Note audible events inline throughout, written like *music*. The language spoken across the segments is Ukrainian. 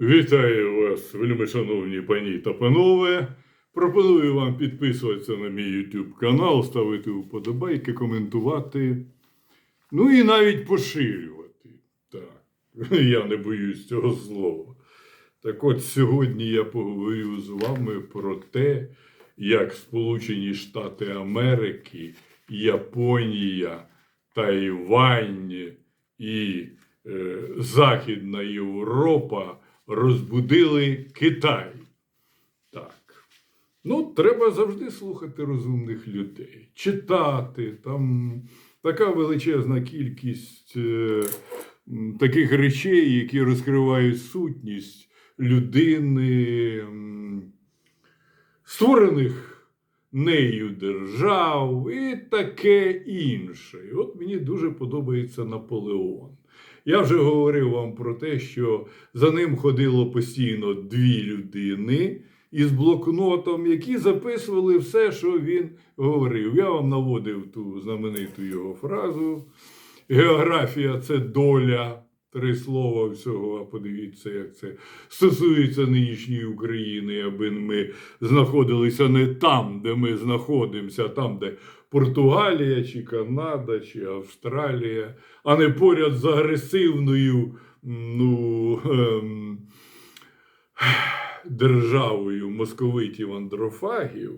Вітаю вас, вельми шановні пані та панове. Пропоную вам підписуватися на мій YouTube канал, ставити вподобайки, коментувати. Ну і навіть поширювати. Так, *laughs* я не боюсь цього слова. Так от сьогодні я поговорю з вами про те, як Сполучені Штати Америки, Японія, Тайвань і е, Західна Європа розбудили Китай. Так. Ну, треба завжди слухати розумних людей, читати. Там така величезна кількість е, таких речей, які розкривають сутність людини, створених нею держав і таке інше. І от мені дуже подобається Наполеон. Я вже говорив вам про те, що за ним ходило постійно дві людини із блокнотом, які записували все, що він говорив. Я вам наводив ту знамениту його фразу. Географія це доля. Три слова всього, а подивіться, як це стосується нинішньої України, аби ми знаходилися не там, де ми знаходимося, а там, де Португалія, чи Канада, чи Австралія, а не поряд з агресивною ну, ем, державою московитів андрофагів,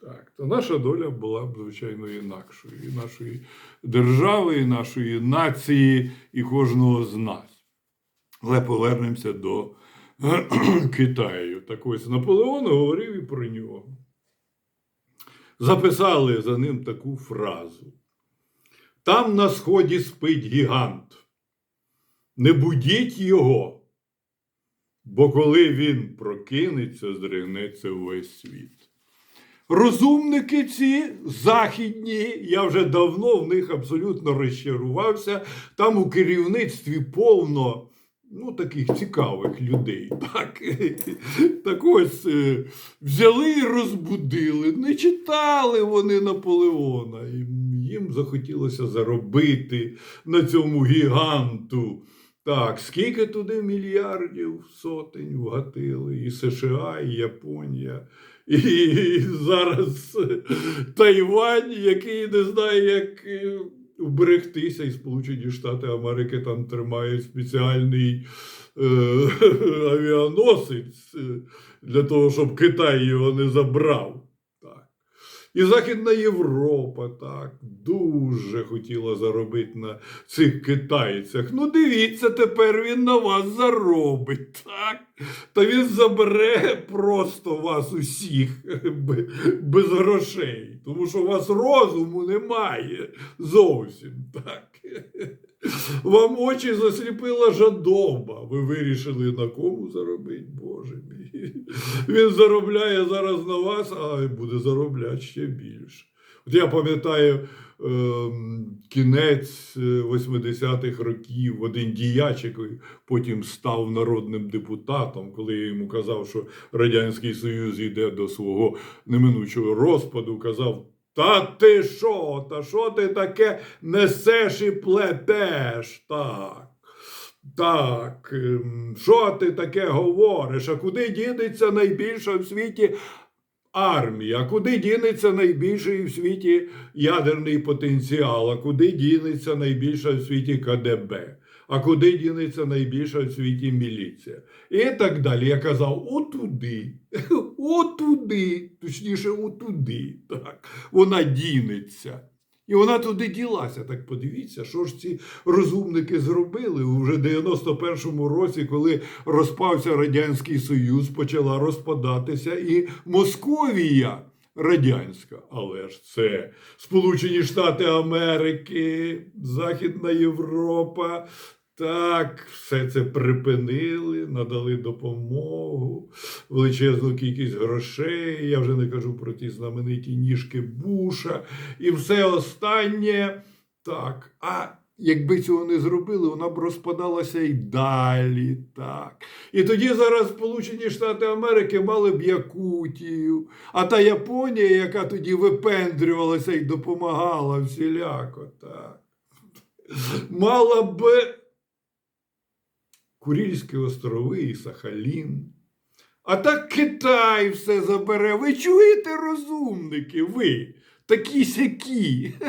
так, то наша доля була б, звичайно, інакшою. І нашої держави, і нашої нації, і кожного з нас. Але повернемося до *clears throat* Китаю. Так ось Наполеон говорив і про нього. Записали за ним таку фразу. Там на сході спить гігант. Не будіть його, бо коли він прокинеться, здригнеться весь світ. Розумники ці західні, я вже давно в них абсолютно розчарувався. Там у керівництві повно ну, таких цікавих людей. *laughs* Так, так ось е, взяли і розбудили. Не читали вони Наполеона. Їм захотілося заробити на цьому гіганту. Так, скільки туди мільярдів сотень вгатили, і США, і Японія. І зараз Тайвань, який не знає, як е, вберегтися, і Сполучені Штати Америки там тримають спеціальний е, *laughs* авіаносець е, для того, щоб Китай його не забрав. І Західна Європа так дуже хотіла заробити на цих китайцях. Ну, дивіться, тепер він на вас заробить. так? Та він забере просто вас усіх без грошей, тому що у вас розуму немає зовсім так. Вам очі засліпила жадоба. Ви вирішили на кому заробити, Боже мій. Він заробляє зараз на вас, а буде заробляти ще більше. От я пам'ятаю ем, кінець е, 80-х років один діяч, який потім став народним депутатом, коли я йому казав, що Радянський Союз йде до свого неминучого розпаду, казав. Та ти що? Та що ти таке несеш і плетеш? Так. Так, ем, що ти таке говориш? А куди дінеться найбільша в світі армія? А куди дінеться найбільший в світі ядерний потенціал? А куди дінеться найбільша в світі КДБ? А куди дінеться найбільша в світі міліція? І так далі. Я казав, отуди, *laughs* отуди, точніше, отуди. Так. Вона дінеться. І вона туди ділася. Так подивіться, що ж ці розумники зробили уже 91-му році, коли розпався Радянський Союз, почала розпадатися і Московія радянська. Але ж це Сполучені Штати Америки, Західна Європа. Так, все це припинили, надали допомогу, величезну кількість грошей. Я вже не кажу про ті знамениті ніжки Буша і все останнє. Так. А якби цього не зробили, вона б розпадалася і далі. Так. І тоді зараз Сполучені Штати Америки мали б Якутію, а та Японія, яка тоді випендрювалася і допомагала всіляко, так. Мала б Курільські острови і Сахалін. А так Китай все забере. Ви чуєте, розумники, ви такі сякі. *laughs*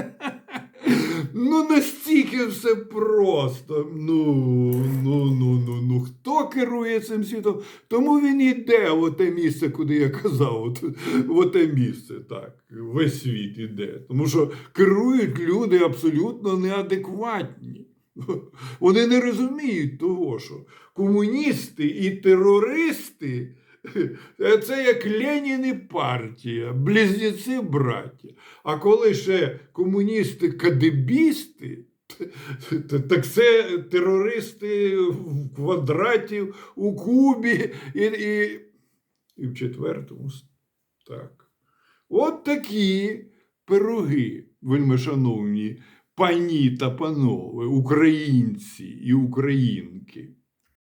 Ну, настільки все просто. Ну, ну, ну, ну, ну. Хто керує цим світом? Тому він іде в оте місце, куди я казав, от, в оте місце, так, весь світ іде. Тому що керують люди абсолютно неадекватні. *laughs* Вони не розуміють того, що комуністи і терористи це як Ленін і партія, близнеці браття. А коли ще комуністи кадебісти, *laughs* так це терористи в квадраті, у кубі і, і, і в четвертому. Так. От такі пироги, вельмишановні пані та панове, українці і українки.